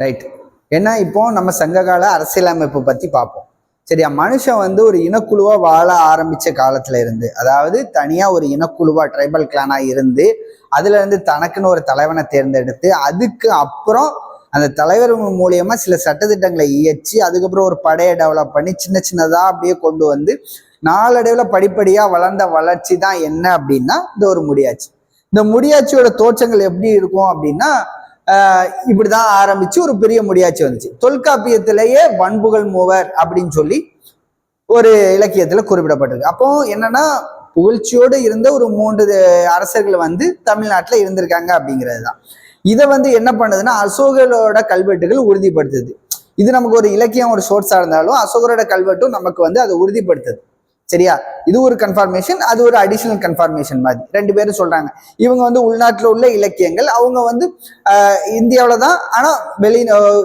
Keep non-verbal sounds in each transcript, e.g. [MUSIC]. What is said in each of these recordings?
Right ஏன்னா இப்போ நம்ம சங்ககால அரசியலமைப்பு பத்தி பார்ப்போம். சரியா? மனுஷன் வந்து ஒரு இனக்குழுவா வாழ ஆரம்பிச்ச காலத்துல இருந்து அதாவது தனியா ஒரு இனக்குழுவா ட்ரைபல் கிளானா இருந்து அதுல இருந்து தனக்குன்னு ஒரு தலைவனை தேர்ந்தெடுத்து அதுக்கு அப்புறம் அந்த தலைவர் மூலியமா சில சட்டத்திட்டங்களை இயற்றி அதுக்கப்புறம் ஒரு படையை டெவலப் பண்ணி சின்ன சின்னதா அப்படியே கொண்டு வந்து நாளடைவில் படிப்படியா வளர்ந்த வளர்ச்சி தான் என்ன அப்படின்னா இந்த ஒரு முடியாட்சி இந்த முடியாட்சியோட தோற்றங்கள் எப்படி இருக்கும் அப்படின்னா இப்படி இப்படிதான் ஆரம்பிச்சு ஒரு பெரிய முடியாட்சி வந்துச்சு. தொல்காப்பியத்திலேயே வன்புகள் மூவர் அப்படின்னு சொல்லி ஒரு இலக்கியத்துல குறிப்பிடப்பட்டிருக்கு அப்போ என்னன்னா புகழ்ச்சியோடு இருந்த ஒரு மூன்று அரசர்கள் வந்து தமிழ்நாட்டில் இருந்திருக்காங்க அப்படிங்கிறது தான் இதை வந்து என்ன பண்ணுதுன்னா அசோகரோட கல்வெட்டுகள் உறுதிப்படுத்துது. இது நமக்கு ஒரு இலக்கியம் ஒரு சோர்ஸா இருந்தாலும் அசோகரோட கல்வெட்டும் நமக்கு வந்து அதை உறுதிப்படுத்துது. சரியா? இது ஒரு கன்ஃபர்மேஷன் அது ஒரு அடிஷனல் கன்ஃபர்மேஷன் மாதிரி. ரெண்டு பேரும் சொல்றாங்க. இவங்க வந்து உள்நாட்டில் உள்ள இலக்கியங்கள். அவங்க வந்து இந்தியாவில் தான் ஆனால் வெளி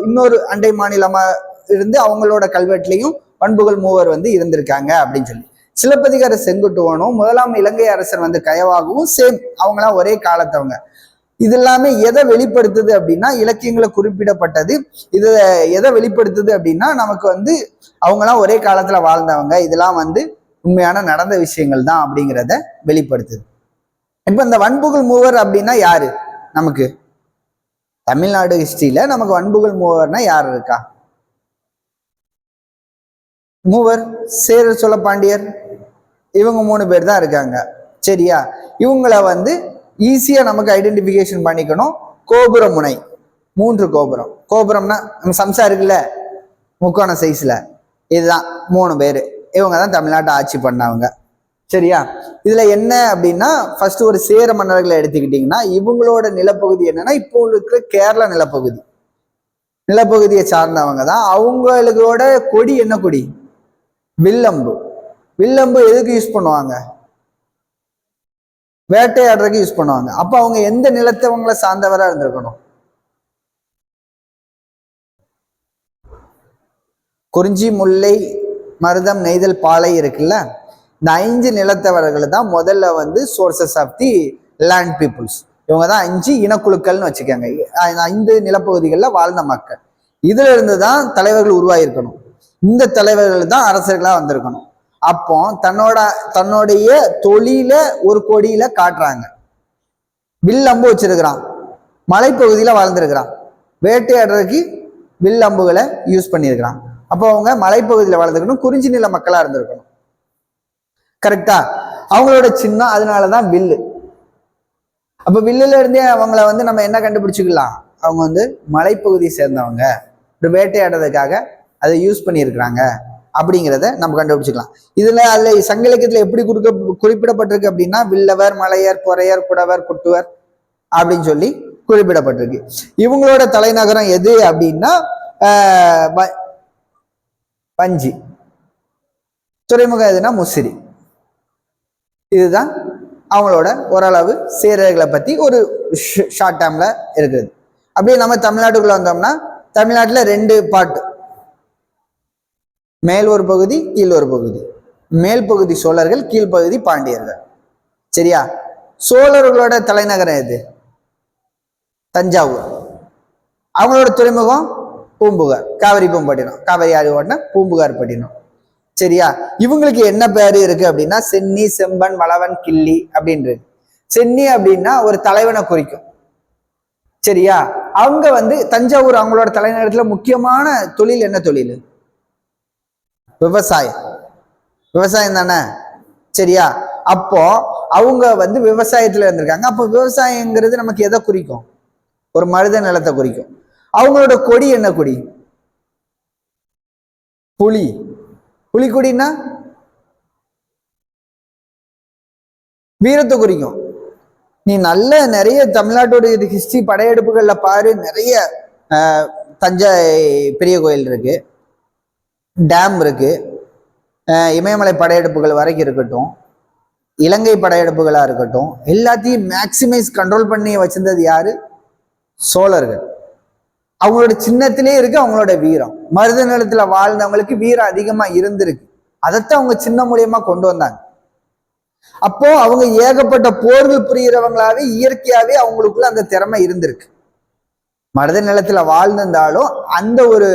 இன்னொரு அண்டை மாநிலமாக இருந்து அவங்களோட கல்வெட்டுலையும் பண்புகள் மூவர் வந்து இருந்திருக்காங்க அப்படின்னு சொல்லி. சிலப்பதிகார செங்குட்டுவனும் முதலாம் இலங்கை அரசர் வந்து கயவாகவும் சேம் அவங்களாம் ஒரே காலத்தவங்க. இது எல்லாமே எதை வெளிப்படுத்துது அப்படின்னா இலக்கியங்களை குறிப்பிடப்பட்டது. இது எதை வெளிப்படுத்துது அப்படின்னா நமக்கு வந்து அவங்களாம் ஒரே காலத்துல வாழ்ந்தவங்க. இதெல்லாம் வந்து உண்மையான நடந்த விஷயங்கள் தான் அப்படிங்கிறத வெளிப்படுத்துது. இப்போ இந்த வன்புகள் மூவர் அப்படின்னா யாரு? நமக்கு. தமிழ்நாடு ஹிஸ்டரியில நமக்கு வன்புகள் மூவர்னா யார் இருக்கா? மூவர் சேர சோழ பாண்டியர் இவங்க மூணு பேர் தான் இருக்காங்க. சரியா? இவங்களை வந்து ஈஸியா நமக்கு ஐடென்டிஃபிகேஷன் பண்ணிக்கணும். கோபுர முனை. மூன்று கோபுரம். கோபுரம்னா நம்ம சம்சா இருக்குல்ல? முக்கோண சைஸ்ல இதுதான் மூணு பேர். இவங்க தான் தமிழ்நாட்டை ஆட்சி பண்ணவங்க. சரியா? இதுல என்ன அப்படின்னா ஃபர்ஸ்ட் ஒரு சேர மன்னர்களை எடுத்துக்கிட்டிங்கன்னா இவங்களோட நிலப்பகுதி என்னன்னா இப்போ இருக்கிற கேரளா நிலப்பகுதி. நிலப்பகுதியை சார்ந்தவங்க தான் அவங்களோட கொடி என்ன கொடி? வில்லம்பு. வில்லம்பு எதுக்கு யூஸ் பண்ணுவாங்க? வேட்டையாடுறதுக்கு யூஸ் பண்ணுவாங்க. அப்போ அவங்க எந்த நிலத்தவங்களை சார்ந்தவராக இருந்திருக்கணும்? குறிஞ்சி முல்லை மருதம் நெய்தல் பாலை இருக்குல்ல? இந்த ஐந்து நிலத்தவர்கள் தான் முதல்ல வந்து sources of the land peoples இவங்க தான் அஞ்சு இனக்குழுக்கள்னு வச்சுக்கோங்க. ஐந்து நிலப்பகுதிகளில் வாழ்ந்த மக்கள். இதுல இருந்து தான் தலைவர்கள் உருவாகியிருக்கணும். இந்த தலைவர்கள் தான் அரசர்களாக வந்திருக்கணும். அப்போ தன்னோட தன்னுடைய தொழில ஒரு கொடியில காட்டுறாங்க. வில் அம்பு வச்சிருக்கிறான். மலைப்பகுதியில் வாழ்ந்திருக்கிறான். வேட்டையாடுறதுக்கு வில் அம்புகளை யூஸ் பண்ணியிருக்கிறான். அப்போ அவங்க மலைப்பகுதியில் வாழ்ந்துருக்கணும் குறிஞ்சி நில மக்களாக இருந்திருக்கணும். கரெக்டா அவங்களோட சின்னம் அதனால தான் வில்லு. அப்போ வில்லுல இருந்தே அவங்கள வந்து நம்ம என்ன கண்டுபிடிச்சிக்கலாம்? அவங்க வந்து மலைப்பகுதியை சேர்ந்தவங்க. ஒரு வேட்டையாடுறதுக்காக அதை யூஸ் பண்ணியிருக்கிறாங்க. அப்படிங்கிறத நம்ம கண்டுபிடிச்சிக்கலாம். இதில் அதில் சங்க இலக்கியத்தில் எப்படி குறிக்க குறிப்பிடப்பட்டிருக்கு அப்படின்னா வில்லவர் மலையர் பொறையர் குடவர் குட்டுவர் அப்படின்னு சொல்லி குறிப்பிடப்பட்டிருக்கு. இவங்களோட தலைநகரம் எது அப்படின்னா பஞ்சு. துறைமுகம் எதுனா முசிறி. இதுதான் அவங்களோட ஓரளவு சீரர்களை பற்றி ஒரு ஷார்ட் டேர்ம்ல இருக்குது அப்படியே நம்ம தமிழ்நாட்டுக்குள்ள வந்தோம்னா தமிழ்நாட்டில் ரெண்டு பாட்டு மேல் ஒரு பகுதி கீழ் ஒரு பகுதி. மேல் பகுதி சோழர்கள் கீழ்ப்பகுதி பாண்டியர்கள். சரியா? சோழர்களோட தலைநகரம் எது? தஞ்சாவூர். அவங்களோட துறைமுகம் பூம்புகார் காவிரி பூம்பட்டினம் காவிரி ஆறு ஓட்டினா பூம்புகார் பட்டினம். சரியா? இவங்களுக்கு என்ன பேர் இருக்கு அப்படின்னா சென்னி செம்பன் வளவன் கிள்ளி அப்படின்றது. சென்னி அப்படின்னா ஒரு தலைவனை குறிக்கும். சரியா? அவங்க வந்து தஞ்சாவூர் அவங்களோட தலைநகரத்துல முக்கியமான தொழில் என்ன தொழில்? விவசாயம். விவசாயம் தானே? சரியா? அப்போ அவங்க வந்து விவசாயத்துல இருந்திருக்காங்க. அப்போ விவசாயங்கிறது நமக்கு எதை குறிக்கும்? ஒரு மருத நிலத்தை குறிக்கும். அவங்களோட கொடி என்ன கொடி? புலி. புலிக்கொடின்னா வீரத்தை குறிக்கும். நீ நல்ல நிறைய தமிழ்நாட்டோட ஹிஸ்டரி படையெடுப்புகள்ல பாரு. நிறைய ஆஹ், தஞ்சை பெரிய கோயில் இருக்கு. டேம் இருக்கு. இமயமலை படையெடுப்புகள் வரைக்கும் இருக்கட்டும். இலங்கை படையெடுப்புகளாக இருக்கட்டும். எல்லாத்தையும் மேக்சிமைஸ் கண்ட்ரோல் பண்ணி வச்சிருந்தது யாரு? சோழர்கள். அவங்களோட சின்னத்திலே இருக்கு அவங்களோட வீரம். மருத நிலத்துல வாழ்ந்தவங்களுக்கு வீரம் அதிகமா இருந்திருக்கு. அதைத்தான் அவங்க சின்ன மூலியமா கொண்டு வந்தாங்க. அப்போ அவங்க ஏகப்பட்ட போர்கள் புரிகிறவங்களாவே இயற்கையாவே அவங்களுக்குள்ள அந்த திறமை இருந்திருக்கு. மருத நிலத்துல வாழ்ந்திருந்தாலும் அந்த ஒரு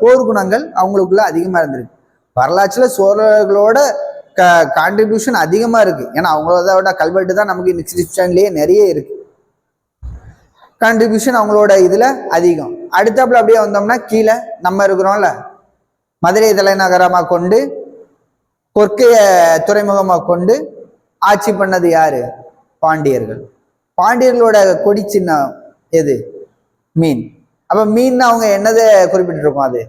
போர் குணங்கள் அவங்களுக்குள்ள அதிகமா இருந்திருக்கு. வரலாற்றுல சோழர்களோட க கான்ட்ரிபியூஷன் அதிகமா இருக்கு. ஏன்னா அவங்களோட கல்வெட்டு தான் நமக்கு இன்ஸ்கிரிப்ஷன்லயே நிறைய இருக்கு. கான்ட்ரிபியூஷன் அவங்களோட இதுல அதிகம். அடுத்தாப்புல அப்படியே வந்தோம்னா கீழே நம்ம இருக்கிறோம்ல. மதுரை தலைநகரமாக கொண்டு கொற்கைய துறைமுகமாக கொண்டு ஆட்சி பண்ணது யாரு? பாண்டியர்கள். பாண்டியர்களோட கொடி சின்னம் எது? மீன். அப்ப மீன் அவங்க என்னதை குறிப்பிட்டிருக்கோம் அது?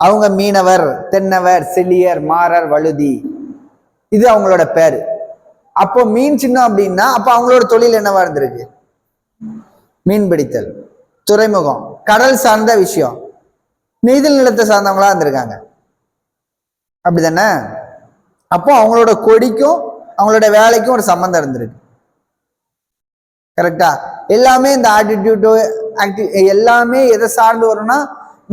அவங்க மீனவர் தென்னவர் செல்லியர் மாறர் வழுதி. இது அவங்களோட பேரு. அப்போ மீன் சின்னம் அப்படின்னா அப்ப அவங்களோட தொழில் என்னவா இருந்திருக்கு? மீன் பிடித்தல். துறைமுகம் கடல் சார்ந்த விஷயம். நீதில் நிலத்தை சார்ந்தவங்களா இருந்திருக்காங்க. அப்படிதானே அப்போ அவங்களோட கொடிக்கும் அவங்களோட வேலைக்கும் ஒரு சம்மந்தம் இருந்திருக்கு. கரெக்டா? எல்லாமே இந்த ஆட்டிடியூட் ஆக்டி எல்லாமே எதை சார்ந்து வரும்னா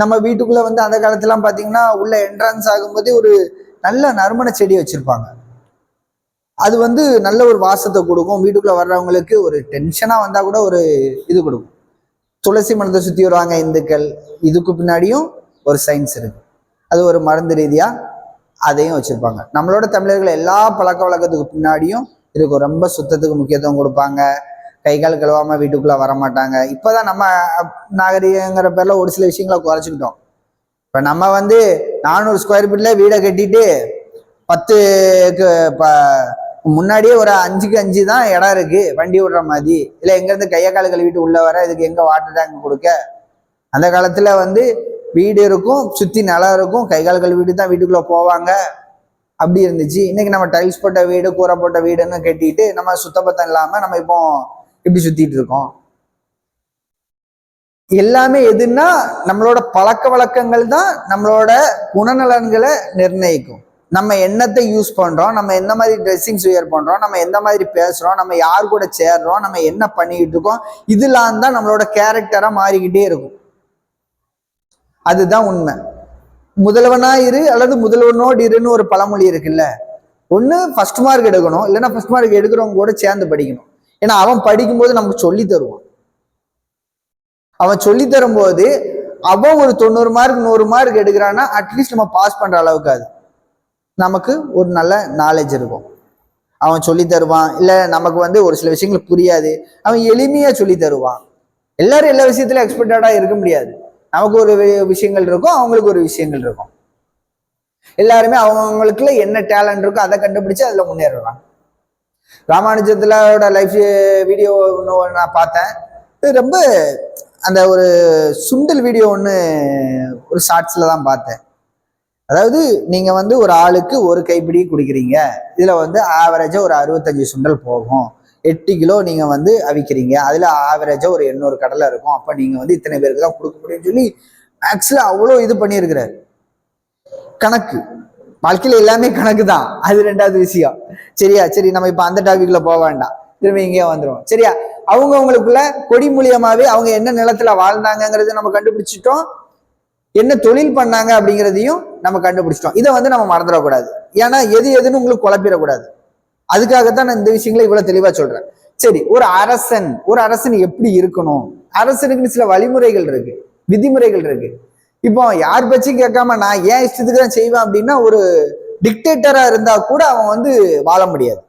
நம்ம வீட்டுக்குள்ள வந்து அந்த காலத்துலாம் பார்த்தீங்கன்னா உள்ள என்ட்ரன்ஸ் ஆகும்போதே ஒரு நல்ல நறுமண செடி வச்சிருப்பாங்க. அது வந்து நல்ல ஒரு வாசத்தை கொடுக்கும். வீட்டுக்குள்ள வர்றவங்களுக்கு ஒரு டென்ஷனா வந்தா கூட ஒரு இது கொடுக்கும். துளசி மனத்தை சுற்றி வருவாங்க இந்துக்கள். இதுக்கு பின்னாடியும் ஒரு சயின்ஸ் இருக்கு. அது ஒரு மருந்து ரீதியாக அதையும் வச்சுருப்பாங்க. நம்மளோட தமிழர்கள் எல்லா பழக்க வழக்கத்துக்கு பின்னாடியும் இதுக்கு ரொம்ப சுத்தத்துக்கு முக்கியத்துவம் கொடுப்பாங்க. கை கால் கழுவாம வீட்டுக்குள்ளே வர மாட்டாங்க. இப்பதான் நம்ம நாகரிகங்கிற பேரில் ஒரு சில விஷயங்களை குறைச்சிக்கிட்டோம். இப்போ நம்ம வந்து நானூறு ஸ்கொயர் ஃபீட்டில் வீடை கட்டிட்டு பத்துக்கு ப- முன்னாடியே ஒரு அஞ்சுக்கு அஞ்சு தான் இடம் இருக்கு வண்டி விடுற மாதிரி. இல்லை எங்கேருந்து கையை கால் கழுவிட்டு உள்ள வர இதுக்கு எங்கே வாட்டர் டேங்க் கொடுக்க? அந்த காலத்தில் வந்து வீடு இருக்கும் சுற்றி நிலம் இருக்கும் கை கால் கழுவிட்டு தான் வீட்டுக்குள்ளே போவாங்க. அப்படி இருந்துச்சு. இன்னைக்கு நம்ம டைல்ஸ் போட்ட வீடு கூரை போட்ட வீடுன்னு கட்டிட்டு நம்ம சுத்தபத்தம் இல்லாமல் நம்ம இப்போ இப்படி சுற்றிட்டு இருக்கோம். எல்லாமே எதுன்னா நம்மளோட பழக்க வழக்கங்கள் தான் நம்மளோட குணநலன்களை நிர்ணயிக்கும். நம்ம என்னத்தை யூஸ் பண்றோம் நம்ம எந்த மாதிரி ட்ரெஸ்ஸிங்ஸ் வியர் பண்றோம் நம்ம எந்த மாதிரி பேசுறோம் நம்ம யார் கூட சேர்றோம் நம்ம என்ன பண்ணிக்கிட்டு இருக்கோம் இதெல்லாம் தான் நம்மளோட கேரக்டரா மாறிக்கிட்டே இருக்கும். அதுதான் உண்மை. முதல்வனா இரு அல்லது முதல்வனோடு இருன்னு ஒரு பழமொழி இருக்குல்ல. ஒண்ணு ஃபர்ஸ்ட் மார்க் எடுக்கணும் இல்லைன்னா ஃபர்ஸ்ட் மார்க் எடுக்கிறவங்க கூட சேர்ந்து படிக்கணும். ஏன்னா அவன் படிக்கும்போது நமக்கு சொல்லி தருவான். அவன் சொல்லி தரும்போது அவன் ஒரு தொண்ணூறு மார்க் நூறு மார்க் எடுக்கிறான்னா அட்லீஸ்ட் நம்ம பாஸ் பண்ற அளவுக்கு அது. நமக்கு ஒரு நல்ல நாலேஜ் இருக்கும். அவன் சொல்லி தருவான். இல்லை நமக்கு வந்து ஒரு சில விஷயங்கள் புரியாது. அவன் எளிமையாக சொல்லி தருவான். எல்லாரும் எல்லா விஷயத்திலும் எக்ஸ்பெக்டடாக இருக்க முடியாது. நமக்கு ஒரு வி- விஷயங்கள் இருக்கும் அவங்களுக்கு ஒரு விஷயங்கள் இருக்கும். எல்லாருமே அவங்கவுங்களுக்குள்ள என்ன டேலண்ட் இருக்கோ அதை கண்டுபிடிச்சு அதில் முன்னேறுறாங்க. ராமானுஜத்துலோட லைஃப் வீடியோ ஒன்று நான் பார்த்தேன். இது ரொம்ப அந்த ஒரு சுண்டல் வீடியோ ஒன்று ஒரு ஷார்ட்ஸில் தான் பார்த்தேன். அதாவது நீங்கள் வந்து ஒரு ஆளுக்கு ஒரு கைப்பிடி குடிக்கிறீங்க. இதில் வந்து ஆவரேஜாக ஒரு அறுபத்தஞ்சு சுண்டல் போகும். எட்டு கிலோ நீங்கள் வந்து அவிக்கிறீங்க. அதில் ஆவரேஜாக ஒரு எண்ணூறு கடலை இருக்கும். அப்போ நீங்கள் வந்து இத்தனை பேருக்கு தான் கொடுக்க முடியும்னு சொல்லி மேக்ஸில் அவ்வளோ இது பண்ணியிருக்கிறாரு. கணக்கு. வாழ்க்கையில் எல்லாமே கணக்கு தான். அது ரெண்டாவது விஷயம். சரியா? சரி நம்ம இப்போ அந்த டாபிக்ல போக வேண்டாம். திரும்ப இங்கே வந்துடும் சரியா? அவங்க அவங்களுக்குள்ள கொடி மூலியமாவே அவங்க என்ன நிலத்துல வாழ்ந்தாங்கங்கிறத நம்ம கண்டுபிடிச்சிட்டோம். என்ன தொழில் பண்ணாங்க அப்படிங்கிறதையும் நம்ம கண்டுபிடிச்சிட்டோம். இதை வந்து நம்ம மறந்துடக்கூடாது. ஏன்னா எது எதுன்னு உங்களுக்கு குழப்பிடக்கூடாது. அதுக்காகத்தான் நான் இந்த விஷயங்களை இவ்வளவு தெளிவா சொல்றேன். சரி ஒரு அரசன் ஒரு அரசன் எப்படி இருக்கணும்? அரசனுக்குன்னு சில வழிமுறைகள் இருக்கு விதிமுறைகள் இருக்கு. இப்போ யார் பேச்சும் கேட்காம நான் ஏன் இஷ்டத்துக்கு தான் செய்வேன் அப்படின்னா ஒரு டிக்டேட்டரா இருந்தா கூட அவன் வந்து வாழ முடியாது.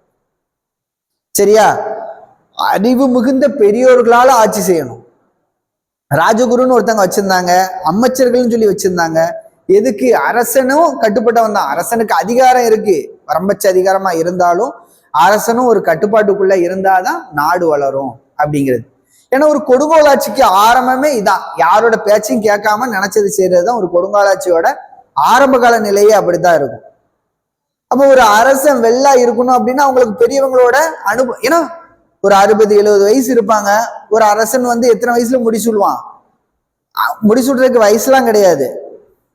சரியா? அறிவு மிகுந்த பெரியோர்களால ஆட்சி செய்யணும். ராஜகுருன்னு ஒருத்தங்க வச்சிருந்தாங்க அமைச்சர்கள்னு சொல்லி வச்சிருந்தாங்க. எதுக்கு? அரசனும் கட்டுப்பட்டவன் தான். அரசனுக்கு அதிகாரம் இருக்கு. வரம்பட்ச அதிகாரமா இருந்தாலும் அரசனும் ஒரு கட்டுப்பாட்டுக்குள்ள இருந்தாதான் நாடு வளரும் அப்படிங்கிறது. ஏன்னா ஒரு கொடுங்கோலாட்சிக்கு ஆரம்பமே இதான். யாரோட பேச்சையும் கேட்காம நினைச்சது செய்யறது தான் ஒரு கொடுங்கோலாட்சியோட ஆரம்ப கால நிலையே அப்படித்தான் இருக்கும். அப்போ ஒரு அரசன் வெள்ளா இருக்கணும் அப்படின்னா அவங்களுக்கு பெரியவங்களோட அனுபவம் ஏன்னா ஒரு அறுபது எழுபது வயசு இருப்பாங்க. ஒரு அரசன் வந்து எத்தனை வயசுல முடிச்சுடுவான் முடிச்சுடுறதுக்கு வயசுலாம் கிடையாது.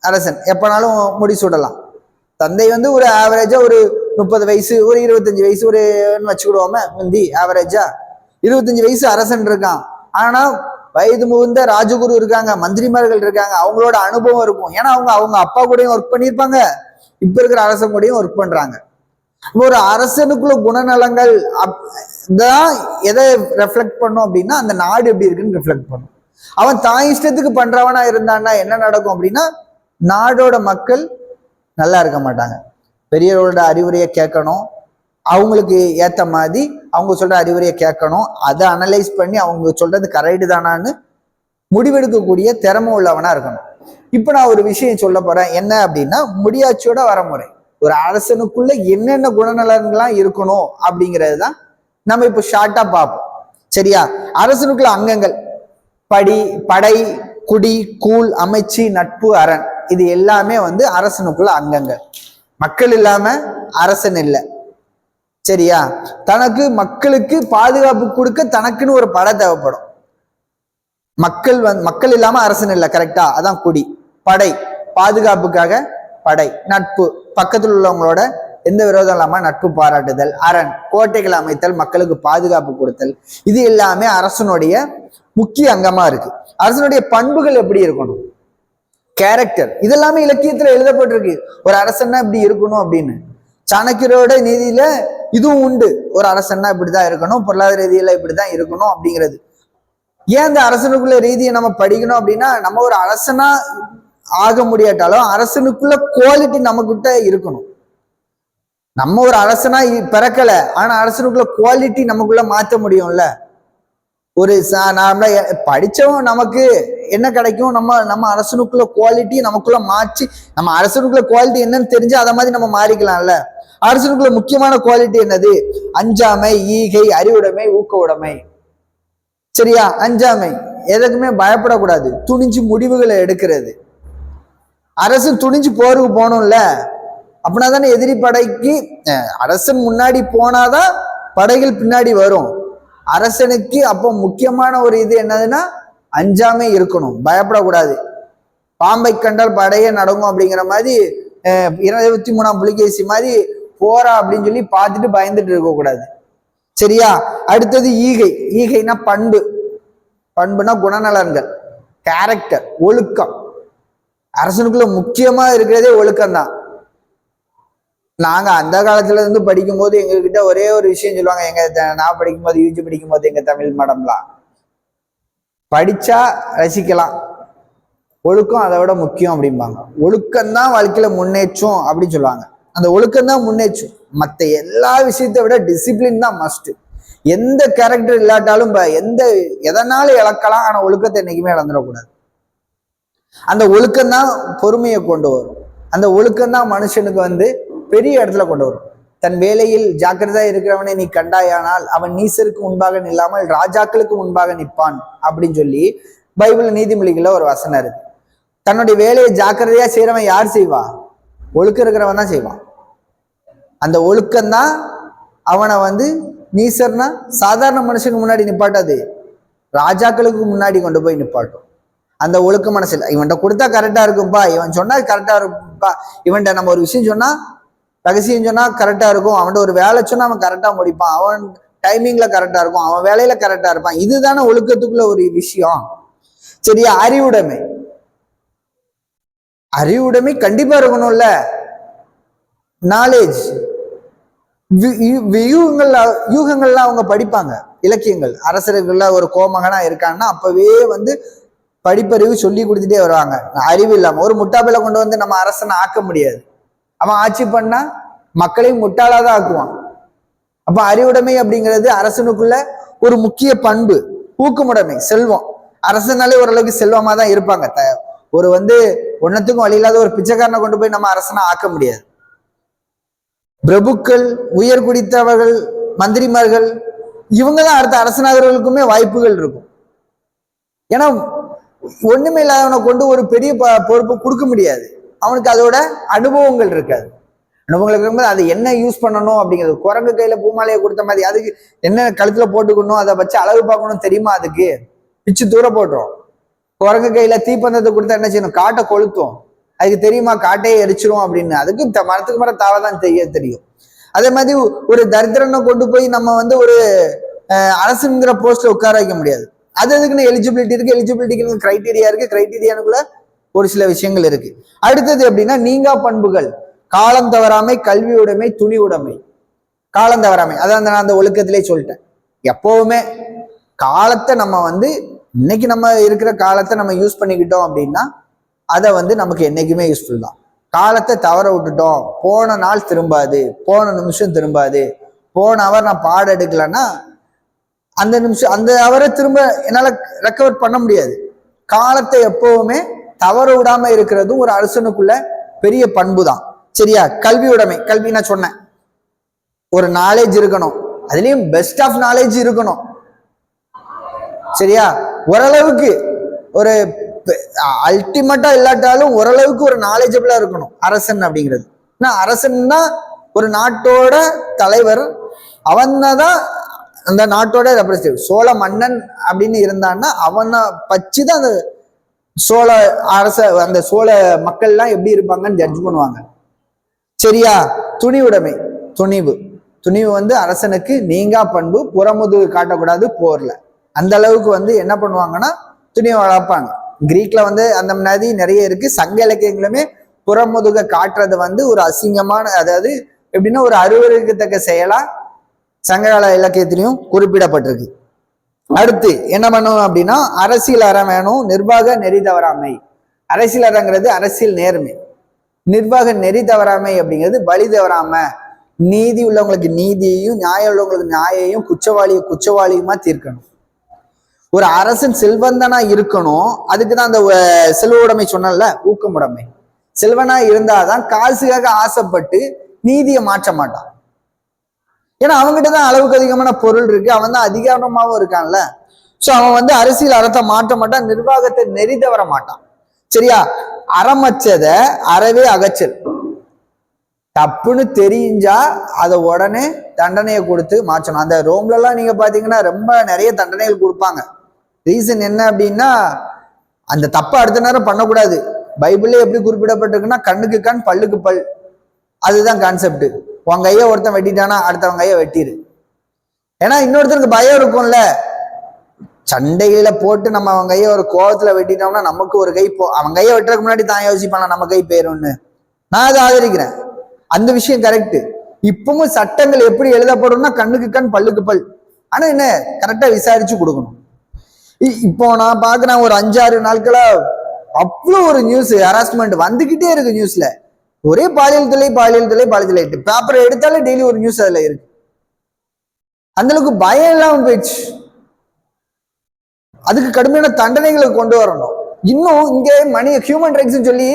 அரசன் எப்பனாலும் முடிச்சுடலாம் தந்தை வந்து ஒரு ஆவரேஜா ஒரு முப்பது வயசு ஒரு இருபத்தஞ்சு வயசு ஒரு வச்சுக்கிடுவோமே முந்தி ஆவரேஜா இருபத்தஞ்சு வயசு அரசன் இருக்கான். ஆனா வயது முகுந்த ராஜகுரு இருக்காங்க மந்திரிமார்கள் இருக்காங்க அவங்களோட அனுபவம் இருக்கும். ஏன்னா அவங்க அவங்க அப்பா கூடயும் ஒர்க் பண்ணியிருப்பாங்க. இப்ப இருக்கிற அரசன் கூடயும் ஒர்க் பண்றாங்க. ஒரு அரசனுக்குள்ள குணநலங்கள் அப்- தான் எதை ரெஃப்ளெக்ட் பண்ணும் அப்படின்னா அந்த நாடு எப்படி இருக்குன்னு ரிஃப்ளெக்ட் பண்ணும். அவன் தான் இஷ்டத்துக்கு பண்றவனா இருந்தான்னா என்ன நடக்கும் அப்படின்னா நாடோட மக்கள் நல்லா இருக்க மாட்டாங்க. பெரியவர்களோட அறிவுரையை கேட்கணும். அவங்களுக்கு ஏத்த மாதிரி அவங்க சொல்ற அறிவுரையை கேட்கணும். அதை அனலைஸ் பண்ணி அவங்க சொல்றது கரெக்டு தானான்னு முடிவெடுக்கக்கூடிய திறமை உள்ளவனா இருக்கணும். இப்ப நான் ஒரு விஷயம் சொல்ல போறேன். என்ன அப்படின்னா முடியாட்சியோட வரமுறை. ஒரு அரசனுக்குள்ள என்னென்ன குணநலன்கள்லாம் இருக்கணும் அப்படிங்கிறது தான் நம்ம இப்போ ஷார்ட்டா பார்ப்போம். சரியா? அரசனுக்குள்ள அங்கங்கள். படி படை குடி கூழ் அமைச்சு நட்பு அரண். இது எல்லாமே வந்து அரசனுக்குள்ள அங்கங்கள். மக்கள் இல்லாம அரசன் இல்லை. சரியா? தனக்கு மக்களுக்கு பாதுகாப்பு கொடுக்க தனக்குன்னு ஒரு படை தேவைப்படும். மக்கள் வந் மக்கள் இல்லாம அரசன் இல்லை கரெக்டா அதான் குடி. படை. பாதுகாப்புக்காக படை நட்பு. பக்கத்தில் உள்ளவங்களோட எந்த விரோதம் இல்லாமல் நட்பு பாராட்டுதல் அரண் கோட்டைகள் அமைத்தல் மக்களுக்கு பாதுகாப்பு கொடுத்தல். இது எல்லாமே அரசனுடைய முக்கிய அங்கமாக இருக்கு. அரசனுடைய பண்புகள் எப்படி இருக்கணும்? கேரக்டர் இதெல்லாமே இலக்கியத்துல எழுதப்பட்டிருக்கு. ஒரு அரசன்னா இப்படி இருக்கணும் அப்படின்னு. சாணக்கியரோட நீதியில இதுவும் உண்டு. ஒரு அரசன்னா இப்படிதான் இருக்கணும். பொருளாதார ரீதியில இப்படிதான் இருக்கணும் அப்படிங்கிறது. ஏன் அந்த அரசனுக்குள்ள ரீதியை நம்ம படிக்கணும் அப்படின்னா நம்ம ஒரு அரசனா ஆக முடியாட்டாலும் அரசனுக்குள்ள குவாலிட்டி நம்ம இருக்கணும். நம்ம ஒரு அரசனா பிறக்கல. ஆனா அரசனுக்குள்ள குவாலிட்டி நமக்குள்ள மாத்த முடியும்ல. ஒரு நார்மலா படிச்சவன் நமக்கு என்ன கிடைக்கும்? நம்ம நம்ம அரசனுக்குள்ள குவாலிட்டி நமக்குள்ள மாற்றி நம்ம அரசனுக்குள்ள குவாலிட்டி என்னன்னு தெரிஞ்சு அதை மாதிரி நம்ம மாறிக்கலாம்ல. அரசனுக்குள்ள முக்கியமான குவாலிட்டி என்னது? அஞ்சாமை ஈகை அறிவுடைமை ஊக்க உடைமை சரியா? அஞ்சாமை. எதுக்குமே பயப்படக்கூடாது. துணிஞ்சு முடிவுகளை எடுக்கிறது. அரசு துணிஞ்சு போருக்கு போகணும்ல. அப்படின்னா தானே எதிரி படைக்கு அரசன் முன்னாடி போனாதான் படைகள் பின்னாடி வரும். அரசனுக்கு அப்போ முக்கியமான ஒரு இது என்னதுன்னா அஞ்சாமை இருக்கணும். பயப்படக்கூடாது. பாம்பை கண்டால் படையே நடக்கும் அப்படிங்கிற மாதிரி இருபத்தி மூணாம் புலிகேசி மாதிரி போறா அப்படின்னு சொல்லி பார்த்துட்டு பயந்துட்டு இருக்கக்கூடாது. சரியா? அடுத்தது ஈகை. ஈகைனா பண்பு. பண்புனா குணநலன்கள். கேரக்டர் ஒழுக்கம். அரசனுக்குள்ள முக்கியமா இருக்கிறதே ஒழுக்கம் தான் நாங்க அந்த காலத்துல இருந்து படிக்கும்போது எங்ககிட்ட ஒரே ஒரு விஷயம் சொல்லுவாங்க. எங்க த- நான் படிக்கும்போது யூஜி படிக்கும்போது எங்க தமிழ் மேடம்லாம். படிச்சா ரசிக்கலாம். ஒழுக்கம் அதை விட முக்கியம் அப்படிம்பாங்க. ஒழுக்கம் தான் வாழ்க்கையில முன்னேற்றம் அப்படின்னு சொல்லுவாங்க. அந்த ஒழுக்கம் தான் முன்னேற்றம். மற்ற எல்லா விஷயத்தை விட டிசிப்ளின் தான் மஸ்ட் எந்த கேரக்டர் இல்லாட்டாலும் எந்த எதனாலும் இழக்கலாம் ஆனா ஒழுக்கத்தை என்னைக்குமே இழந்துடக்கூடாது. அந்த ஒழுக்கம் தான் பொறுமையை கொண்டு வரும். அந்த ஒழுக்கம் தான் மனுஷனுக்கு வந்து பெரிய இடத்துல கொண்டு வரும். தன் வேலையில் ஜாக்கிரதா இருக்கிறவனை நீ கண்டாயானால் அவன் நீசருக்கு முன்பாக நில்லாமல் ராஜாக்களுக்கு முன்பாக நிற்பான் அப்படின்னு சொல்லி பைபிள் நீதிமொழிகள ஒரு வசனம் இருக்கு. தன்னுடைய வேலையை ஜாக்கிரதையா செய்யறவன் யார் செய்வா? ஒழுக்கம் இருக்கிறவன் தான் செய்வான். அந்த ஒழுக்கம் தான் அவனை வந்து நீசர்னா சாதாரண மனுஷனுக்கு முன்னாடி நிப்பாட்டாது. ராஜாக்களுக்கு முன்னாடி கொண்டு போய் நிப்பாட்டும். அந்த ஒழுக்க மனசில். இவன்கிட்ட கொடுத்தா கரெக்டாக இருக்கும்பா. இவன் சொன்னால் கரெக்டாக இருக்கும்பா. இவன்கிட்ட நம்ம ஒரு விஷயம் சொன்னால் ரகசியம் சொன்னால் கரெக்டாக இருக்கும். அவன்கிட்ட ஒரு வேலை சொன்னால் அவன் கரெக்டாக முடிப்பான். அவன் டைமிங்ல கரெக்டாக இருக்கும். அவன் வேலையில கரெக்டாக இருப்பான். இதுதானே ஒழுக்கத்துக்குள்ள ஒரு விஷயம். சரியா? அறிவுடைமை. அறிவுடைமை கண்டிப்பாக இருக்கணும்ல. நாலேஜ் யூகங்கள்ல யூகங்கள்லாம் அவங்க படிப்பாங்க. இலக்கியங்கள். அரசர்கள்ல ஒரு கோமகனா இருக்கான்னா அப்பவே வந்து படிப்பறிவு சொல்லி கொடுத்துட்டே வருவாங்க. அறிவு இல்லாமல் ஒரு முட்டாப்பில கொண்டு வந்து நம்ம அரசனை ஆக்க முடியாது. அவன் ஆட்சி பண்ணா மக்களையும் முட்டாளாதான் ஆக்குவான். அப்ப அறிவுடைமை அப்படிங்கிறது அரசனுக்குள்ள ஒரு முக்கிய பண்பு. ஊக்கமுடைமை செல்வம். அரசனாலே ஓரளவுக்கு செல்வமாக தான் இருப்பாங்க. த- ஒரு வந்து ஒன்னத்துக்கும் வழி இல்லாத ஒரு பிச்சைக்காரனை கொண்டு போய் நம்ம அரசனை ஆக்க முடியாது. பிரபுக்கள் உயர் குடித்தவர்கள் மந்திரிமார்கள் இவங்க தான் அடுத்த அரசனாகிறவர்களுக்குமே வாய்ப்புகள் இருக்கும். ஏன்னா ஒண்ணுமே இல்லாதவனை கொண்டு ஒரு பெரிய ப- பொறுப்பு கொடுக்க முடியாது. அவனுக்கு அதோட அனுபவங்கள் இருக்காது. அனுபவங்கள் இருக்கும்போது அதை என்ன யூஸ் பண்ணணும் அப்படிங்கிறது. குரங்கு கையில பூமாலையை கொடுத்த மாதிரி அதுக்கு என்ன கழுத்துல போட்டுக்கணும் அதை வச்சு அளவு பார்க்கணும் தெரியுமா அதுக்கு? பிச்சு தூர போட்டுரும். குரங்கு கையில தீப்பந்தத்தை கொடுத்தா என்ன செய்யணும்? காட்டை கொளுத்தும். அதுக்கு தெரியுமா? காட்டையே எரிச்சிரும் அப்படின்னு. அதுக்கு த- மரத்துக்கு மரம் தாவதான் தெரிய தெரியும். அதே மாதிரி ஒரு தரித்திரனை கொண்டு போய் நம்ம வந்து ஒரு அரசுங்கிற போஸ்ட்ல உட்கார வைக்க முடியாது. அது அதுக்குன்னு எலிஜிபிலிட்டி இருக்கு எலிஜிபிலிட்டிக்கு கிரைட்டீரியா இருக்கு. கிரைட்டீரியானுக்குள்ள ஒரு சில விஷயங்கள் இருக்கு. அடுத்தது எப்படின்னா நீங்கா பண்புகள். காலம் தவறாமை கல்வி உடைமை துணி உடைமை. காலம் தவறாமை. அதான் நான் அந்த ஒழுக்கத்திலே சொல்லிட்டேன். எப்பவுமே காலத்தை நம்ம வந்து இன்னைக்கு நம்ம இருக்கிற காலத்தை நம்ம யூஸ் பண்ணிக்கிட்டோம் அப்படின்னா அதை வந்து நமக்கு என்னைக்குமே யூஸ்ஃபுல் தான். காலத்தை தவற விட்டுட்டோம். போன நாள் திரும்பாது. போன நிமிஷம் திரும்பாது. போன அவர் நான் பாடம் எடுக்கலன்னா அந்த நிமிஷம் அந்த அவரை திரும்ப என்னால் ரெக்கவர் பண்ண முடியாது. காலத்தை எப்பவுமே தவற விடாம இருக்கிறதும் ஒரு அரசனுக்குள்ள பெரிய பண்பு தான் சரியா? கல்வி உடைமை. கல்வி நான் சொன்னேன். ஒரு நாலேஜ் இருக்கணும். அதுலயும் பெஸ்ட் ஆஃப் நாலேஜ் இருக்கணும். சரியா? ஓரளவுக்கு ஒரு அல்டிமேட்டா இல்லாட்டாலும் ஓரளவுக்கு ஒரு நாலேஜபிளா இருக்கணும். அரசன் அப்படிங்கிறது. ஏன்னா தான் ஒரு நாட்டோட தலைவர். அவன் தான் அந்த நாட்டோட ரெப்ரஸன்டேட்டிவ் சோழ மன்னன் அப்படின்னு இருந்தான்னா அவனை பச்சு தான் அந்த சோழ அரச அந்த சோழ மக்கள்லாம் எப்படி இருப்பாங்கன்னு ஜட்ஜ் பண்ணுவாங்க. சரியா? துணிவுடைமை துணிவு. துணிவு வந்து அரசனுக்கு நீங்கா பண்பு புறமுதுகு காட்டக்கூடாது போர்ல. அந்த அளவுக்கு வந்து என்ன பண்ணுவாங்கன்னா துணிவை வளர்ப்பாங்க. கிரீக்ல வந்து அந்த நதி நிறைய இருக்கு. சங்க இலக்கியங்களுமே புறமுதுக காட்டுறது வந்து ஒரு அசிங்கமான அதாவது எப்படின்னா ஒரு அருவருக்கத்தக்க செயலா சங்ககால இலக்கியத்திலையும் குறிப்பிடப்பட்டிருக்கு. அடுத்து என்ன பண்ணணும் அப்படின்னா அரசியல் அறம் வேணும் நிர்வாக நெறி தவறாமை. அரசியல் அறங்கிறது அரசியல் நேர்மை. நிர்வாக நெறி தவறாமை அப்படிங்கிறது வழி தவறாம. நீதி உள்ளவங்களுக்கு நீதியையும் நியாயம் உள்ளவங்களுக்கு நியாயையும் குற்றவாளியை குற்றவாளியுமா தீர்க்கணும். ஒரு அரசன் செல்வந்தனா இருக்கணும் அதுக்கு தான் அந்த செல்வ உடைமை சொன்னல ஊக்கமுடைமை செல்வனா இருந்தாதான் காசுக்காக ஆசைப்பட்டு நீதியை மாற்ற மாட்டான். ஏன்னா அவங்ககிட்ட தான் அளவுக்கு அதிகமான பொருள் இருக்கு. அவன் தான் அதிகாரமாகவும் இருக்கான்ல. ஸோ அவன் வந்து அரசியல் அறத்தை மாற்ற மாட்டான் நிர்வாகத்தை நெறி தவற மாட்டான். சரியா? அறமச்சத அறவே அகச்சல் தப்புன்னு தெரிஞ்சா அதை உடனே தண்டனையை கொடுத்து மாற்றணும். அந்த ரோம்லலாம் நீங்கள் பார்த்தீங்கன்னா ரொம்ப நிறைய தண்டனைகள் கொடுப்பாங்க. ரீசன் என்ன அப்படின்னா அந்த தப்பை அடுத்த நேரம் பண்ணக்கூடாது. பைபிளே எப்படி குறிப்பிடப்பட்டிருக்குன்னா கண்ணுக்கு கண் பல்லுக்கு பல். அதுதான் கான்செப்ட் உன் கையை ஒருத்தன் வெட்டிட்டானா அடுத்தவன் கையை வெட்டிடு ஏன்னா இன்னொருத்தருக்கு பயம் இருக்கும்ல. சண்டையில போட்டு நம்ம அவன் கையை ஒரு கோவத்துல வெட்டிட்டோம்னா நமக்கு ஒரு கை போ அவன் கையை வெட்டுறதுக்கு முன்னாடி தான் யோசிப்பான நம்ம கை போயிரும்னு. நான் அதை ஆதரிக்கிறேன். அந்த விஷயம் கரெக்டு இப்பவும் சட்டங்கள் எப்படி எழுதப்படும்னா கண்ணுக்கு கண் பல்லுக்கு பல். ஆனா என்ன கரெக்டா விசாரிச்சு கொடுக்கணும். இ- இப்போ நான் பாக்குறேன் ஒரு அஞ்சாறு நாட்களா அவ்வளோ ஒரு நியூஸ் ஹராஸ்மெண்ட் வந்துகிட்டே இருக்கு நியூஸ்ல ஒரே பாலியல் தொலை பாலியல் தொலை பாலியல் தொலை பேப்பரை எடுத்தாலே டெய்லி ஒரு நியூஸ் அதில் இருக்கு. அந்த அளவுக்கு பயம் இல்லாம போயிடுச்சு. அதுக்கு கடுமையான தண்டனைகளை கொண்டு வரணும். இன்னும் இங்க மணி ஹியூமன் ரைட்ஸ் சொல்லி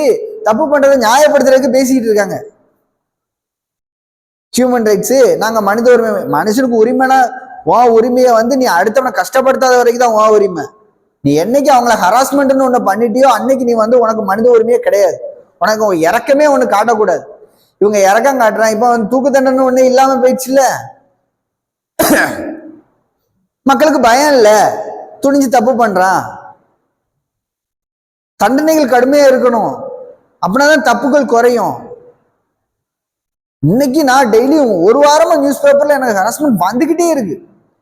தப்பு பண்றதை நியாயப்படுத்துறதுக்கு பேசிக்கிட்டு இருக்காங்க. ஹியூமன் ரைட்ஸ் நாங்க மனித உரிமை மனுஷனுக்கு உரிமைனா உன் உரிமையை வந்து நீ அடுத்தவனை கஷ்டப்படுத்தாத வரைக்கும் தான் உன் உரிமை. நீ என்னைக்கு அவங்கள ஹராஸ்மெண்ட்னு ஒன்று பண்ணிட்டியோ அன்னைக்கு நீ வந்து உனக்கு மனித உரிமையே கிடையாது. உனக்கு இறக்கமே ஒன்று காட்டக்கூடாது. இவங்க இறக்கம் காட்டுறான் இப்போ வந்து தூக்கு தண்டனை ஒண்ணு இல்லாமல் போயிடுச்சுல்ல? மக்களுக்கு பயம் இல்லை. துணிஞ்சு தப்பு பண்ணுறான் தண்டனைகள் கடுமையாக இருக்கணும். அப்படின்னாதான் தப்புகள் குறையும். இன்னைக்கு நான் டெய்லியும் ஒரு வாரமா நியூஸ் பேப்பர்ல எனக்கு ஹராஸ்மெண்ட் வந்துகிட்டே இருக்கு.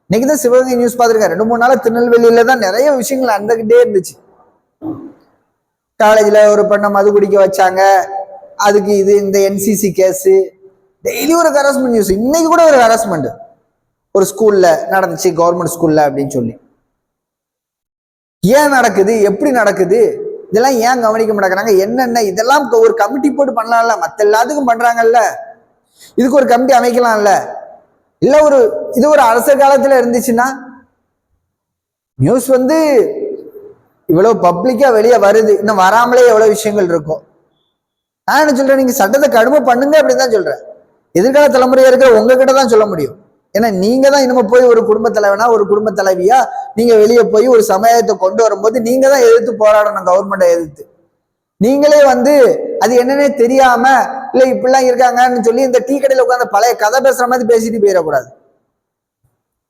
இன்னைக்கு தான் சிவகங்கை நியூஸ் பார்த்துருக்கேன். ரெண்டு மூணு நாள் திருநெல்வேலியில தான் நிறைய விஷயங்கள் நடந்துகிட்டே இருந்துச்சு. காலேஜில் ஒரு பெண்ணை மது குடிக்க வச்சாங்க. அதுக்கு இது இந்த என்சிசி கேஸு டெய்லி ஒரு ஹராஸ்மெண்ட் நியூஸ் இன்னைக்கு கூட ஒரு ஹராஸ்மெண்ட் ஒரு ஸ்கூல்ல நடந்துச்சு கவர்மெண்ட் ஸ்கூல்ல அப்படின்னு சொல்லி. ஏன் நடக்குது? எப்படி நடக்குது? இதெல்லாம் ஏன் கவனிக்க மாட்டேங்கிறாங்க? என்னென்ன? இதெல்லாம் ஒரு கமிட்டி போட்டு பண்ணலாம்ல. மற்ற எல்லாத்துக்கும் பண்றாங்கல்ல. இதுக்கு ஒரு கமிட்டி அமைக்கலாம்ல. இல்லை ஒரு இது ஒரு அரச காலத்தில் இருந்துச்சுன்னா நியூஸ் வந்து இவ்வளவு பப்ளிக்கா வெளியே வருது. இன்னும் வராமலே எவ்வளவு விஷயங்கள் இருக்கும் நான் என்ன சொல்றேன்? நீங்க சட்டத்தை கடுமை பண்ணுங்க அப்படின்னு தான் சொல்றேன். எதிர்கால தலைமுறையா இருக்கிற உங்ககிட்ட தான் சொல்ல முடியும். ஏன்னா நீங்க தான் இனிமே போய் ஒரு குடும்ப தலைவனா ஒரு குடும்ப தலைவியா நீங்க வெளியே போய் ஒரு சமுதாயத்தை கொண்டு வரும்போது நீங்க தான் எதிர்த்து போராடணும் கவர்மெண்ட்டை எதிர்த்து. நீங்களே வந்து அது என்னன்னே தெரியாம இல்ல இப்படிலாம் இருக்காங்கன்னு சொல்லி இந்த டீ கடையில உட்காந்து பழைய கதை பேசுற மாதிரி பேசிட்டு போயிடக்கூடாது.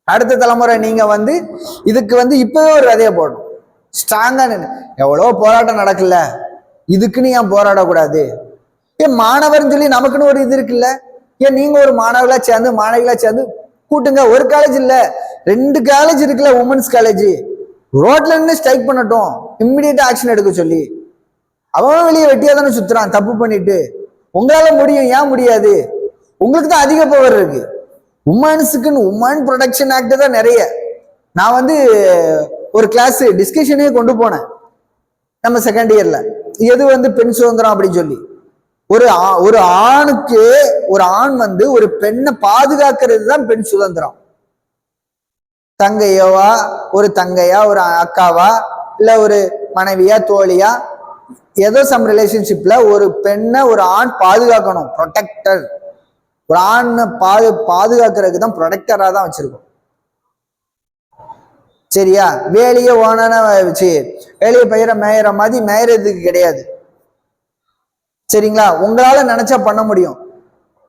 அடுத்த தலைமுறை நீங்க வந்து இதுக்கு வந்து இப்பவே ஒரு விதைய போடணும். ஸ்ட்ராங்காக நின்று எவ்வளோ போராட்டம் நடக்கல இதுக்குன்னு ஏன் போராடக்கூடாது? ஏன் மாணவர்னு சொல்லி நமக்குன்னு ஒரு இது இருக்குல்ல? ஏன் நீங்கள் ஒரு மாணவர்களாக சேர்ந்து மாணவிகளாக சேர்ந்து கூட்டுங்க? ஒரு காலேஜ் இல்லை. ரெண்டு காலேஜ் இருக்குல்ல உமன்ஸ் காலேஜ் ரோட்ல நின்று ஸ்ட்ரைக் பண்ணட்டும். இம்மிடியட்டா ஆக்ஷன் எடுக்க சொல்லி. அவன் வெளியே வெட்டியா தானே சுத்துறான் தப்பு பண்ணிட்டு. உங்களால முடியும் ஏன் முடியாது? உங்களுக்கு தான் அதிக பவர் இருக்கு. உமன்ஸுக்குன்னு உமன் ப்ரொடக்ஷன் ஆக்ட் தான் நிறைய. நான் வந்து ஒரு கிளாஸ் டிஸ்கஷனே கொண்டு போனேன் நம்ம செகண்ட் இயர்ல எது வந்து பெண் சுதந்திரம் அப்படின்னு சொல்லி. ஒரு ஆ- ஒரு ஆணுக்கு ஒரு ஆண் வந்து ஒரு பெண்ணை பாதுகாக்கிறது தான் பெண் சுதந்திரம். தங்கையோவா ஒரு தங்கையா ஒரு அக்காவா இல்ல ஒரு மனைவியா தோழியா ஏதோ சம் ரிலேஷன்ஷிப்ல ஒரு பெண்ணை ஒரு ஆண் பாதுகாக்கணும் ப்ரொடெக்டர் ஒரு ஆணை பாது பாதுகாக்கிறதுக்கு தான் ப்ரொடெக்டராக தான் வச்சிருக்கோம். சரியா? வேலையை ஓனான வச்சு வேலையை பயிர மேயிற மாதிரி மேயறதுக்கு கிடையாது. சரிங்களா? உங்களால நினைச்சா பண்ண முடியும்.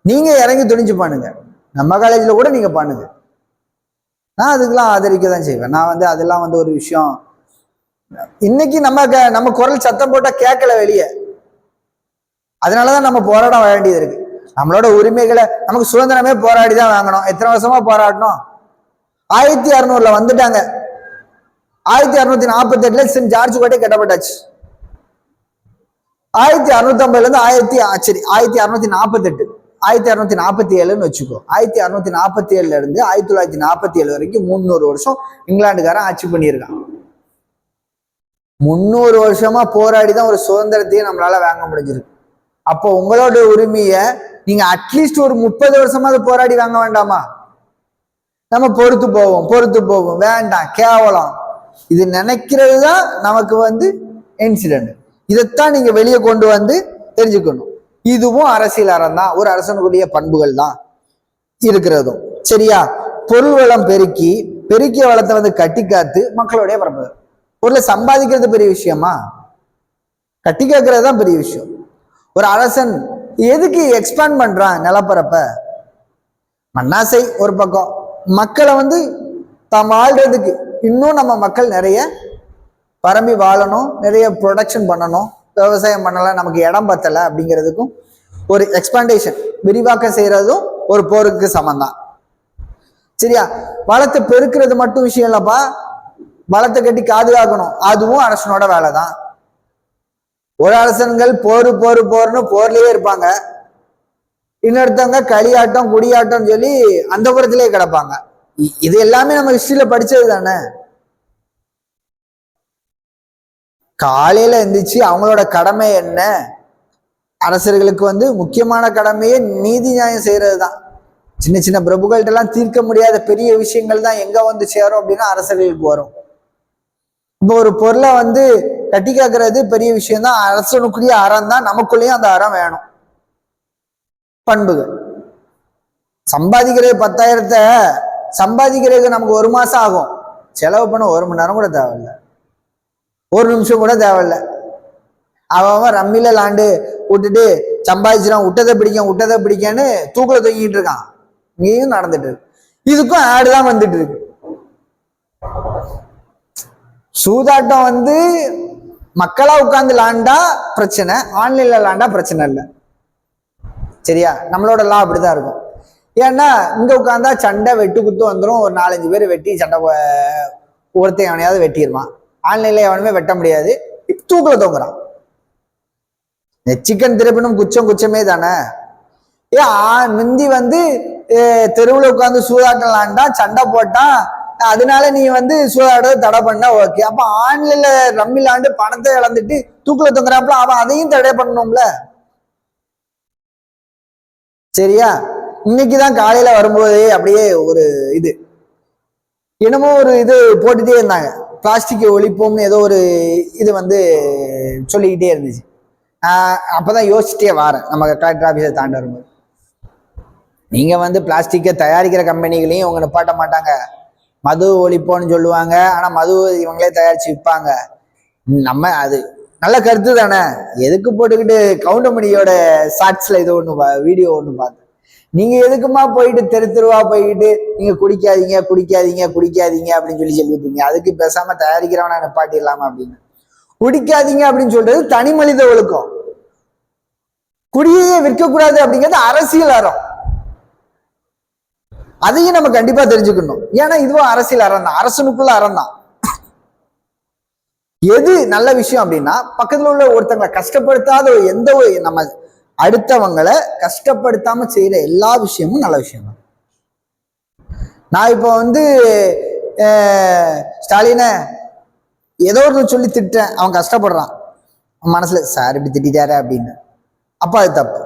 நீங்க இறங்கி துணிஞ்சு பண்ணுங்க. நம்ம காலேஜ்ல கூட நீங்க பண்ணுங்க. நான் அதுக்கெல்லாம் ஆதரிக்க தான் செய்வேன். நான் வந்து அதெல்லாம் வந்து ஒரு விஷயம். இன்னைக்கு நம்ம க- நம்ம குரல் சத்தம் போட்டா கேட்கல வெளியே. அதனாலதான் நம்ம போராட வேண்டியது இருக்கு. நம்மளோட உரிமைகளை நமக்கு சுதந்திரமே போராடி தான் வாங்கணும். எத்தனை வருஷமா போராடணும் ஆயிரத்தி அறுநூறுல வந்துட்டாங்க. ஆயிரத்தி அறுநூத்தி நாற்பத்தி எட்டுல சென்ட் ஜார்ஜ் கோட்டை கட்டப்பட்டாச்சு. ஆயிரத்தி அறுநூத்தி ஐம்பதுல இருந்து ஆயிரத்தி ஆ, சரி ஆயிரத்தி அறுநூத்தி நாற்பத்தி எட்டு ஆயிரத்தி அறுநூத்தி நாற்பத்தி ஏழுன்னு வச்சுக்கோ. ஆயிரத்தி அறுநூத்தி நாற்பத்தி ஏழுல இருந்து ஆயிரத்தி தொள்ளாயிரத்தி நாற்பத்தி ஏழு வரைக்கும் முந்நூறு வருஷம் இங்கிலாந்துக்காரன் ஆட்சி பண்ணியிருக்கான். முந்நூறு வருஷமா போராடி தான் ஒரு சுதந்திரத்தையும் நம்மளால வாங்க முடிஞ்சிருக்கு. அப்போ உங்களோட உரிமையை நீங்க அட்லீஸ்ட் ஒரு முப்பது வருஷமாவது போராடி வாங்க வேண்டாமா? நம்ம பொறுத்து போவோம் பொறுத்து போவோம். வேண்டாம் கேவலம். இது நினைக்கிறது தான் நமக்கு வந்து இன்சிடென்ட் இதைத்தான் நீங்க வெளியே கொண்டு வந்து தெரிஞ்சுக்கணும். இதுவும் அரசியல் அறம் தான். ஒரு அரசனுக்குரிய பண்புகள் தான் இருக்கிறதும். சரியா? பொருள் வளம் பெருக்கி பெருக்கிய வளத்தை வந்து கட்டி காத்து மக்களுடைய பரப்புதல் பொருளை சம்பாதிக்கிறது பெரிய விஷயமா? கட்டி காக்கிறது தான் பெரிய விஷயம். ஒரு அரசன் எதுக்கு எக்ஸ்பேண்ட் பண்றான் நிலப்பரப்ப? மண்ணாசை ஒரு பக்கம். மக்களை வந்து தாம் வாழ்றதுக்கு இன்னும் நம்ம மக்கள் நிறைய பரம்பி வாழணும் நிறைய ப்ரொடக்ஷன் பண்ணணும் விவசாயம் பண்ணலாம் நமக்கு இடம் பத்தலை அப்படிங்கிறதுக்கும் ஒரு எக்ஸ்பாண்டேஷன் விரிவாக்கம் செய்கிறதும் ஒரு போருக்கு சமந்தான் சரியா? வளத்தை பெருக்கிறது மட்டும் விஷயம் இல்லப்பா. வளத்தை கட்டி பாதுகாக்கணும். அதுவும் அரசனோட வேலை தான் ஒரு அரசன்கள் போர் போர் போர்னு போர்லயே இருப்பாங்க. இன்னொருத்தவங்க களியாட்டம் குடியாட்டம் சொல்லி அந்த புறத்திலே கிடப்பாங்க. இது எல்லாமே நம்ம ஹிஸ்டரியில படிச்சது தானே? காலையில எந்திரிச்சு அவங்களோட கடமை என்ன? அரசர்களுக்கு வந்து முக்கியமான கடமையே நீதி நியாயம் செய்யறது தான் சின்ன சின்ன பிரபுகள்கிட்ட எல்லாம் தீர்க்க முடியாத பெரிய விஷயங்கள் தான் எங்க வந்து சேரும் அப்படின்னா அரசர்களுக்கு வரும். இப்போ ஒரு பொருளை வந்து கட்டி காக்குறது பெரிய விஷயம் தான். அரசனுக்குரிய அறம் தான். நமக்குள்ளேயும் அந்த அறம் வேணும். பண்புகள். சம்பாதிக்கிற பத்தாயிரத்தை சம்பாதிக்கிறதுக்கு நமக்கு ஒரு மாதம் ஆகும். செலவு பண்ண ஒரு மணி நேரம் கூட தேவையில்ல. ஒரு நிமிஷம் கூட தேவையில்ல. அவன் அவன் லாண்டு விட்டுட்டு சம்பாதிச்சிடான் விட்டதை பிடிக்கும் விட்டதை பிடிக்கன்னு தூக்கில் தூங்கிட்டு இருக்கான். இங்கேயும் நடந்துட்டு இருக்கு. இதுக்கும் ஆடு தான் வந்துட்டு இருக்கு. சூதாட்டம் வந்து மக்களா உட்காந்து லாண்டா பிரச்சனை ஆன்லைன்ல லாண்டா பிரச்சனை இல்லை. சரியா? நம்மளோட லா அப்படிதான் இருக்கும். ஏன்னா இங்க உட்காந்தா சண்டை வெட்டு குத்து வந்துடும் ஒரு நாலஞ்சு பேர் வெட்டி சண்டை ஒருத்தன் எவனையாவது வெட்டிடுவான் ஆன்லைன்ல எவனுமே வெட்ட முடியாது. இப்ப தூங்குறான். தொங்குறான் சிக்கன் திருப்பினும் குச்சம் குச்சமே தானே? ஏ ஆ- முந்தி வந்து தெருவில் உட்காந்து சூதாட்டலான்டா சண்டை போட்டான் அதனால நீ வந்து சூதாடுறத தடை பண்ண ஓகே அப்ப ஆன்லைன்ல ரம்மிலாண்டு பணத்தை இழந்துட்டு தூக்குல தொங்குறாப்புல அவன் அதையும் தடை பண்ணணும்ல? சரியா? இன்னைக்கு தான் காலையில வரும்போது அப்படியே ஒரு இது. என்னமோ ஒரு இது போட்டுட்டே இருந்தாங்க. பிளாஸ்டிக் ஒழிப்போம்னு ஏதோ ஒரு இது வந்து சொல்லிக்கிட்டே இருந்துச்சு. ஆஹ் அப்பதான் யோசிச்சிட்டே வாரேன். நம்ம கலெக்டர் ஆஃபீஸை தாண்டி வரும்போது. நீங்க வந்து பிளாஸ்டிக்கை தயாரிக்கிற கம்பெனிகளையும் இவங்க நிப்பாட்ட மாட்டாங்க. மது ஒழிப்போம்னு சொல்லுவாங்க. ஆனா மது இவங்களே தயாரிச்சு விற்பாங்க. நம்ம அது நல்ல கருத்து தானே. எதுக்கு போட்டுக்கிட்டு கவுண்டமணியோட ஷார்ட்ஸ்ல இது ஒன்று வீடியோ ஒன்று பார்த்தேன். நீங்க எதுக்குமா போயிட்டு தெரு தெருவா போயிட்டு நீங்க குடிக்காதீங்க குடிக்காதீங்க குடிக்காதீங்க அப்படின்னு சொல்லி சொல்லிட்டீங்க. அதுக்கு பேசாம தயாரிக்கிறவனா நிப்பாட்டிடலாமா அப்படின்னு. குடிக்காதீங்க அப்படின்னு சொல்றது தனி மனித ஒழுக்கம். குடியையே விற்கக்கூடாது அப்படிங்கிறது அரசியல் அறம். அதையும் நம்ம கண்டிப்பா தெரிஞ்சுக்கணும். ஏன்னா இதுவும் அரசியல் அறம் தான். அரசனுக்குள்ள அறம் தான். எது நல்ல விஷயம் அப்படின்னா பக்கத்துல உள்ள ஒருத்தங்களை கஷ்டப்படுத்தாத ஒரு எந்த ஒரு நம்ம அடுத்தவங்களை கஷ்டப்படுத்தாம செய்யற எல்லா விஷயமும் நல்ல விஷயம் தான் நான் இப்போ வந்து ஸ்டாலினை ஏதோ ஒன்று சொல்லி திட்டேன் அவன் கஷ்டப்படுறான். மனசுல சார் இப்படி திட்டாரு அப்படின்னு. அப்போ அது தப்பு.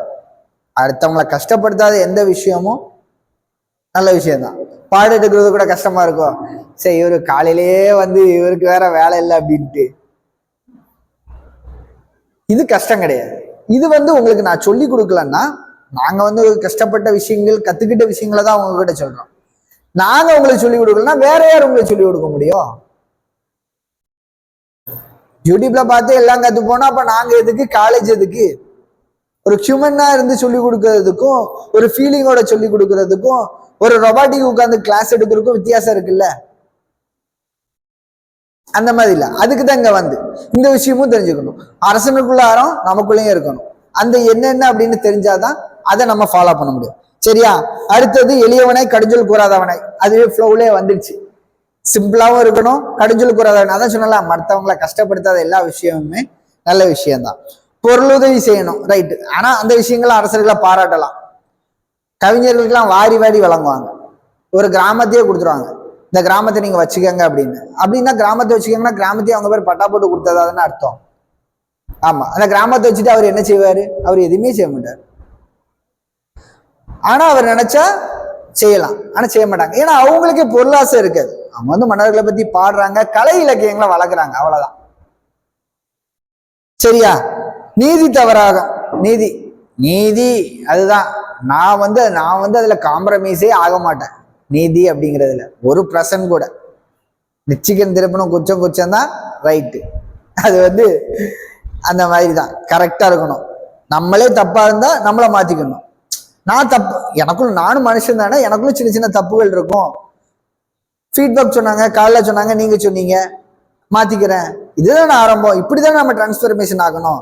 அடுத்தவங்களை கஷ்டப்படுத்தாத எந்த விஷயமும் நல்ல விஷயம்தான். பாடு எடுக்கிறது கூட கஷ்டமா இருக்கும். சரி இவரு காலையிலேயே வந்து இவருக்கு வேற வேலை இல்லை அப்படின்ட்டு. இது கஷ்டம் கிடையாது. இது வந்து உங்களுக்கு நான் சொல்லி கொடுக்கலன்னா நாங்க வந்து கஷ்டப்பட்ட விஷயங்கள் கத்துக்கிட்ட விஷயங்களை தான் உங்ககிட்ட சொல்றோம். நாங்க உங்களுக்கு சொல்லி கொடுக்கலன்னா வேற யார் உங்களுக்கு சொல்லி கொடுக்க முடியும்? யூடியூப்ல பார்த்து எல்லாம் கத்து போனா அப்ப நாங்க எதுக்கு காலேஜ் எதுக்கு? ஒரு ஹியூமனா இருந்து சொல்லி கொடுக்கறதுக்கும் ஒரு ஃபீலிங்கோட சொல்லி கொடுக்கறதுக்கும் ஒரு ரொபாட்டிக் உட்காந்து கிளாஸ் எடுக்கிறதுக்கும் வித்தியாசம் இருக்குல்ல? அந்த மாதிரி இல்ல. அதுக்கு தான் இங்க வந்து. இந்த விஷயமும் தெரிஞ்சுக்கணும். அரசனுக்குள்ளாரம் நமக்குள்ளேயும் இருக்கணும். அந்த என்னென்ன அப்படின்னு தெரிஞ்சாதான் அதை நம்ம ஃபாலோ பண்ண முடியும். சரியா? அடுத்தது எளியவனை கடிஞ்சொல் கூறாதவனை. அதுவே ஃப்ளோவிலே வந்துடுச்சு சிம்பிளாவும் இருக்கணும் கடிஞ்சொல் கூறாதவனை. அதான் சொன்னலாம் மற்றவங்களை கஷ்டப்படுத்தாத எல்லா விஷயமுமே நல்ல விஷயம்தான். பொருளுதவி செய்யணும் ரைட்டு ஆனா அந்த விஷயங்களை அரசர்களை பாராட்டலாம். கவிஞர்களுக்கெல்லாம் வாரி வாரி வழங்குவாங்க. ஒரு கிராமத்தையே கொடுத்துருவாங்க. இந்த கிராமத்தை நீங்க வச்சுக்கோங்க அப்படின்னு. அப்படின்னா கிராமத்தை வச்சுக்கோங்கன்னா கிராமத்தையும் அவங்க பேர் பட்டா போட்டு கொடுத்ததாதுன்னு அர்த்தம். ஆமா. அந்த கிராமத்தை வச்சுட்டு அவர் என்ன செய்வார்? அவர் எதுவுமே செய்ய மாட்டார். ஆனா அவர் நினைச்சா செய்யலாம். ஆனா செய்ய மாட்டாங்க. ஏன்னா அவங்களுக்கே பொருளாசை இருக்காது. அவங்க வந்து மன்னர்களை பத்தி பாடுறாங்க கலை இலக்கியங்களை வளர்க்குறாங்க. அவ்வளவுதான். சரியா? நீதி தவறாகும் நீதி. நீதி. அதுதான். நான் வந்து நான் வந்து அதுல காம்ப்ரமைஸே ஆக மாட்டேன். நீதி அப்படிங்கிறதுல. ஒரு பிரசன் கூட. நிச்சயம் திருப்பணும் குச்சம் குச்சம் தான் ரைட்டு அது வந்து அந்த மாதிரி தான் கரெக்டாக இருக்கணும். நம்மளே தப்பாக இருந்தால் நம்மளை மாற்றிக்கணும் நான் தப்பு எனக்குள்ள நானும் மனுஷன் தானே எனக்குள்ள சின்ன சின்ன தப்புகள் இருக்கும். ஃபீட்பேக் சொன்னாங்க காலைல சொன்னாங்க நீங்கள் சொன்னீங்க. மாற்றிக்கிறேன் இதுதான் ஆரம்பம். இப்படிதான் நம்ம டிரான்ஸ்ஃபர்மேஷன் ஆகணும்.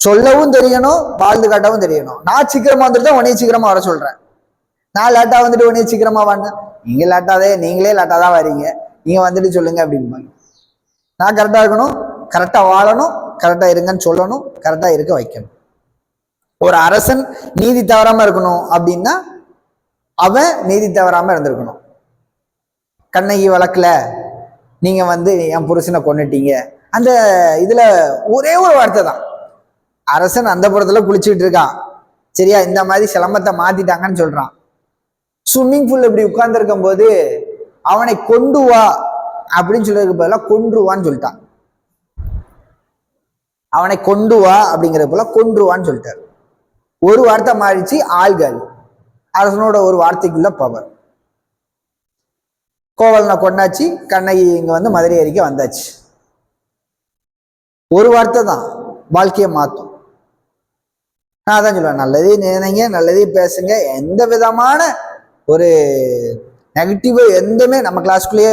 சொல்லவும் தெரியணும் வாழ்ந்து காட்டவும் தெரியணும். நான் சீக்கிரமா வந்துட்டு தான் உன்னைய சீக்கிரமா வர சொல்கிறேன் நான் லேட்டா வந்துட்டு உடனே சீக்கிரமா வாங்க நீங்க லேட்டாதே நீங்களே லேட்டா தான் வரீங்க. நீங்க வந்துட்டு சொல்லுங்க அப்படிம்பாங்க. நான் கரெக்டா இருக்கணும் கரெக்டா வாழணும் கரெக்டா இருங்கன்னு சொல்லணும் கரெக்டா இருக்க வைக்கணும். ஒரு அரசன் நீதி தவறாம இருக்கணும் அப்படின்னா அவன் நீதி தவறாம இருந்திருக்கணும். கண்ணகி வழக்குல நீங்க வந்து என் புருஷனை கொண்டுட்டீங்க அந்த இதுல ஒரே ஒரு வார்த்தை தான். அரசன் அந்த புறத்துல குளிச்சுட்டு இருக்கான். சரியா? இந்த மாதிரி சிலம்பத்தை மாத்திட்டாங்கன்னு சொல்றான். ஸ்விம்மிங் பூல் இப்படி உட்கார்ந்துருக்கும் போது அவனை கொண்டு வா அப்படின்னு சொல்றதுக்கு பதிலாக கொன்றுவான்னு சொல்லிட்டான். அவனை கொண்டு வா அப்படிங்கிறது போல கொன்றுவான்னு சொல்லிட்டார். ஒரு வார்த்தை மாறிச்சு ஆள்கள். அரசனோட ஒரு வார்த்தைக்குள்ள பவர் கோவலனை கொண்டாச்சு கண்ணகி இங்க வந்து மதுரை அருகே வந்தாச்சு. ஒரு வார்த்தை தான் வாழ்க்கையை மாத்தும் நான் அதான் சொல்லுவேன் நல்லதே நினைங்க நல்லதே பேசுங்க எந்த விதமான ஒரு நெகட்டிவ் எந்தமே நம்ம கிளாஸ்க்குள்ளேயே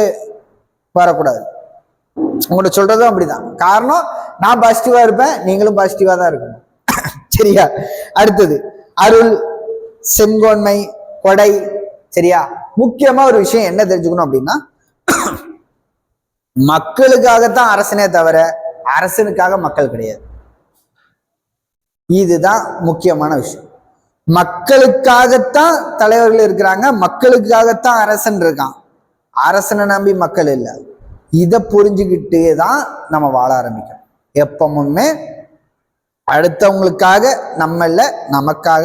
வரக்கூடாது. உங்கள்கிட்ட சொல்றதும் அப்படிதான். காரணம் நான் பாசிட்டிவா இருப்பேன் நீங்களும் பாசிட்டிவாக தான் இருக்கணும். [COUGHS] சரியா? அடுத்தது அருள் செங்கோன்மை கொடை சரியா? முக்கியமா ஒரு விஷயம் என்ன தெரிஞ்சுக்கணும் அப்படின்னா [COUGHS] மக்களுக்காகத்தான் அரசனே தவிர அரசனுக்காக மக்கள் கிடையாது. இதுதான் முக்கியமான விஷயம். மக்களுக்காகத்தான் தலைவர்கள் இருக்கிறாங்க. மக்களுக்காகத்தான் அரசன் இருக்கான். அரசனை நம்பி மக்கள் இல்லை. இதை புரிஞ்சுக்கிட்டே தான் நம்ம வாழ ஆரம்பிக்கணும் எப்பவுமே அடுத்தவங்களுக்காக நம்மள நமக்காக